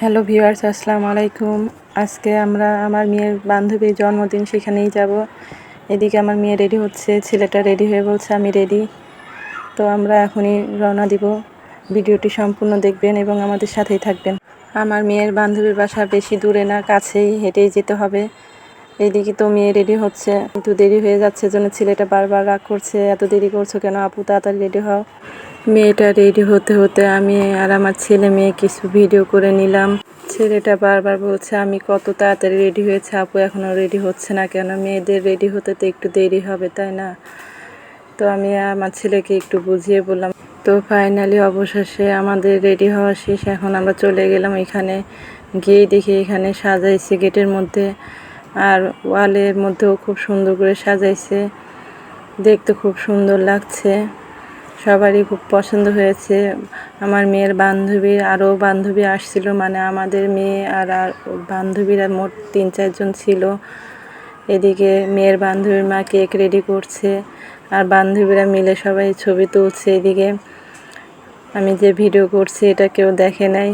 Hello viewers আসসালামু আলাইকুম। আজকে আমরা আমার মেয়ের বান্ধবীর জন্মদিন, সেখানেই যাব। এদিকে আমার মেয়ে রেডি হচ্ছে, ছেলেটা রেডি হয়ে বলছে, আমি রেডি তো আমরা এখনই রওনা দিব। ভিডিওটি সম্পূর্ণ দেখবেন এবং আমাদের সাথেই থাকবেন। আমার মেয়ের বান্ধবীর বাসা বেশি দূরে না, কাছেই হেঁটেই যেতে হবে। এইদিকে তো মেয়ে রেডি হচ্ছে। কিন্তু দেরি হয়ে যাচ্ছে জন্য ছেলেটা বারবার রাগ করছে। এত দেরি করছ কেন? আপু, তাড়াতাড়ি রেডি হও। মেয়েটা রেডি হতে হতে আমি আর আমার ছেলে মেয়ে কিছু ভিডিও করে নিলাম। ছেলেটা বারবার বলছে, আমি কত তাড়াতাড়ি রেডি হয়েছে, আপু এখনও রেডি হচ্ছে না কেন? মেয়েদের রেডি হতে তো একটু দেরি হবে, তাই না? তো আমি আমার ছেলেকে একটু বুঝিয়ে বললাম, তো ফাইনালি অবশেষে আমাদের রেডি হওয়া শেষ, এখন আমরা চলে গেলাম এখানে। গিয়ে দেখি এখানে সাজাইছে গেটের মধ্যে। আর ওয়ালের মধ্যেও খুব সুন্দর করে সাজাইছে। দেখতে খুব সুন্দর লাগছে। সবারই খুব পছন্দ হয়েছে। আমার মেয়ের বান্ধবীর, আরও বান্ধবী আসছিল মানে আমাদের মেয়ে আর আর বান্ধবীরা মোট তিন চারজন ছিল। এদিকে মেয়ের বান্ধবীর মা কেক রেডি করছে আর বান্ধবীরা মিলে সবাই ছবি তুলছে এদিকে। আমি যে ভিডিও করছি, এটা কেউ দেখে নাই,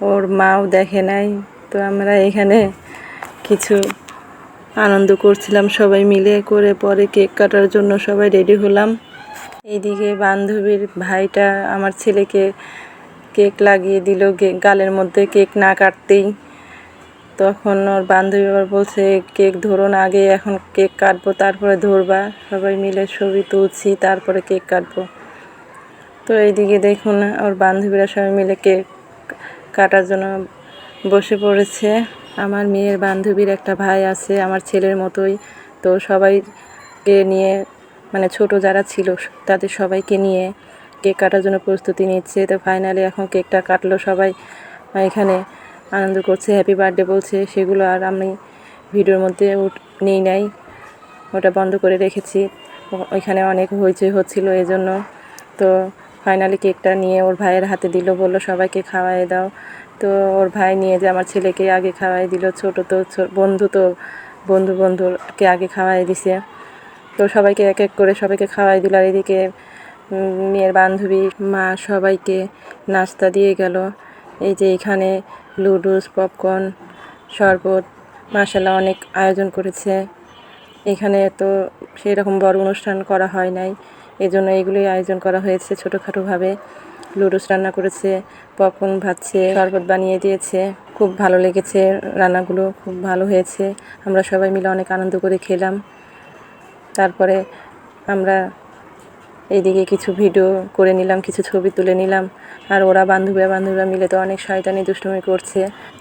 ওর মাও দেখে নাই। তো আমরা এখানে কিছু আনন্দ করছিলাম সবাই মিলে করে পরে কেক কাটার জন্য সবাই রেডি হলাম। এইদিকে বান্ধবীর ভাইটা আমার ছেলেকে কেক লাগিয়ে দিল গালের মধ্যে কেক না কাটতেই। তখন ওর বান্ধবী আবার বলছে, কেক ধরুন আগে, এখন কেক কাটবো, তারপরে ধরবা। সবাই মিলে ছবি তুলছি, তারপরে কেক কাটবো। তো এইদিকে দেখুন, ওর বান্ধবীরা সবাই মিলে কেক কাটার জন্য বসে পড়েছে। আমার মেয়ের বান্ধবীর একটা ভাই আছে, আমার ছেলের মতোই। তো সবাইকে নিয়ে মানে ছোট যারা ছিল, তাদের সবাইকে নিয়ে কেক কাটার জন্য প্রস্তুতি নিচ্ছে। তো ফাইনালি এখন কেকটা কাটলো সবাই। এখানে আনন্দ করছে হ্যাপি বার্থডে বলছে। সেগুলো আর আমি ভিডিওর মধ্যে নেই নাই। ওটা বন্ধ করে রেখেছি। ওইখানে অনেক হইচই হচ্ছিল এই জন্য তো ফাইনালি কেকটা নিয়ে ওর ভাইয়ের হাতে দিল, বলল, সবাইকে খাওয়াই দাও। তো ওর ভাই নিয়ে যে আমার ছেলেকে আগে খাওয়াই দিল, ছোট তো বন্ধু তো, বন্ধু বন্ধুকে আগে খাওয়াই দিছে। তো সবাইকে এক এক করে সবাইকে খাওয়াই দিল। আর এদিকে মেয়ের বান্ধবী, মা সবাইকে নাস্তা দিয়ে গেল। এই যে এখানে লুডুস পপকর্ন, শরবত মাসালা অনেক আয়োজন করেছে। এখানে তো সেই রকম বড় অনুষ্ঠান করা হয় নাই। এই জন্য এগুলোই আয়োজন করা হয়েছে ছোটোখাটোভাবে। লুডুস রান্না করেছে, পপকর্ন ভাজছে, শরবত বানিয়ে দিয়েছে। খুব ভালো লেগেছে, রান্নাগুলো খুব ভালো হয়েছে। আমরা সবাই মিলে অনেক আনন্দ করে খেলাম। তারপরে আমরা এইদিকে কিছু ভিডিও করে নিলাম, কিছু ছবি তুলে নিলাম। আর ওরা বান্ধবীরা বান্ধবীরা মিলে তো অনেক শয়তানি দুষ্টুমি করছে।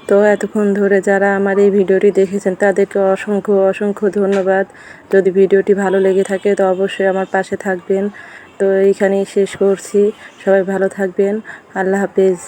তো এতক্ষণ ধরে যারা আমার এই ভিডিওটি দেখেছেন, তাদেরকে অসংখ্য অসংখ্য ধন্যবাদ। যদি ভিডিওটি ভালো লেগে থাকে, তো অবশ্যই আমার পাশে থাকবেন। তো এইখানেই শেষ করছি। সবাই ভালো থাকবেন। আল্লাহ হাফেজ।